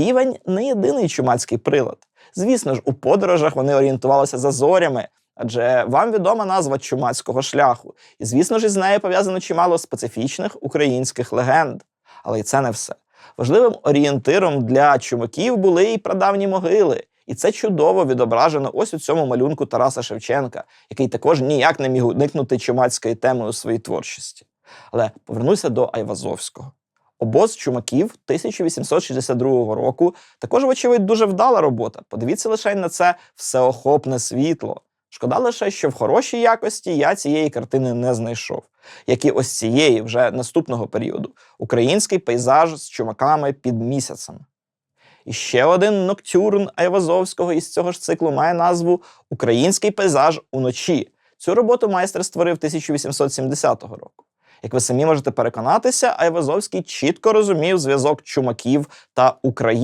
Півень не єдиний чумацький прилад. Звісно ж, у подорожах вони орієнтувалися за зорями, адже вам відома назва чумацького шляху. І, звісно ж, із нею пов'язано чимало специфічних українських легенд. Але й це не все. Важливим орієнтиром для чумаків були і прадавні могили. І це чудово відображено ось у цьому малюнку Тараса Шевченка, який також ніяк не міг уникнути чумацької теми у своїй творчості. Але повернуся до Айвазовського. Обоз чумаків 1862 року також, вочевидь, дуже вдала робота. Подивіться лише на це всеохопне світло. Шкода лише, що в хорошій якості я цієї картини не знайшов, як і ось цієї вже наступного періоду український пейзаж з чумаками під місяцем. І ще один ноктюрн Айвазовського із цього ж циклу має назву Український пейзаж уночі. Цю роботу майстер створив 1870 року. Як ви самі можете переконатися, Айвазовський чітко розумів зв'язок чумаків та України.